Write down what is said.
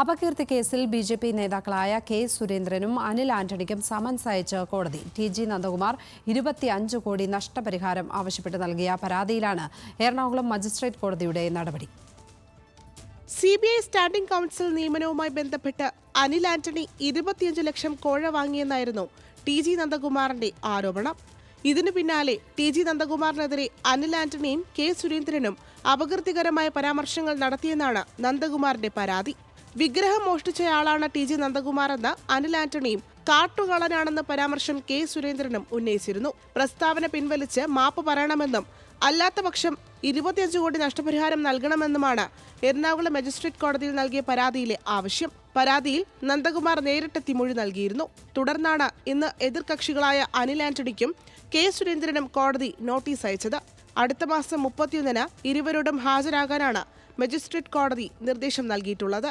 അപകീർത്തി കേസിൽ B J P നേതാക്കളായ K സുരേന്ദ്രനും അനിൽ ആന്റണിക്കും സമൻസ് അയച്ച് കോടതി. ടി ജി നന്ദകുമാർ ഇരുപത്തിയഞ്ച് കോടി നഷ്ടപരിഹാരം ആവശ്യപ്പെട്ട് നൽകിയ പരാതിയിലാണ് എറണാകുളം മജിസ്ട്രേറ്റ് കോടതിയുടെ നടപടി. C B I standing counsel നിയമനവുമായി ബന്ധപ്പെട്ട് അനിൽ ആന്റണി ഇരുപത്തിയഞ്ച് ലക്ഷം കോഴ വാങ്ങിയെന്നായിരുന്നു ടി ജി നന്ദകുമാറിന്റെ ആരോപണം. ഇതിനു പിന്നാലെ ടി ജി നന്ദകുമാറിനെതിരെ അനിൽ ആന്റണിയും കെ സുരേന്ദ്രനും അപകീർത്തികരമായ പരാമർശങ്ങൾ നടത്തിയെന്നാണ് നന്ദകുമാറിന്റെ പരാതി. വിഗ്രഹം മോഷ്ടിച്ചയാളാണ് ടി ജി നന്ദകുമാറെന്ന് അനിൽ ആന്റണിയും കാട്ടുകളനാണെന്ന പരാമർശം കെ സുരേന്ദ്രനും ഉന്നയിച്ചിരുന്നു. പ്രസ്താവന പിൻവലിച്ച് മാപ്പ് പറയണമെന്നും അല്ലാത്ത പക്ഷം ഇരുപത്തിയഞ്ച് കോടി നഷ്ടപരിഹാരം നൽകണമെന്നുമാണ് എറണാകുളം മജിസ്ട്രേറ്റ് കോടതിയിൽ നൽകിയ പരാതിയിലെ ആവശ്യം. പരാതിയിൽ നന്ദകുമാർ നേരിട്ടെത്തി മൊഴി നൽകിയിരുന്നു. തുടർന്നാണ് ഇന്ന് എതിർകക്ഷികളായ അനിൽ ആന്റണിക്കും കെ സുരേന്ദ്രനും കോടതി നോട്ടീസ് അയച്ചത്. അടുത്ത മാസം മുപ്പത്തിയൊന്നിന് ഇരുവരോടും ഹാജരാകാനാണ് മജിസ്ട്രേറ്റ് കോടതി നിർദ്ദേശം നൽകിയിട്ടുള്ളത്.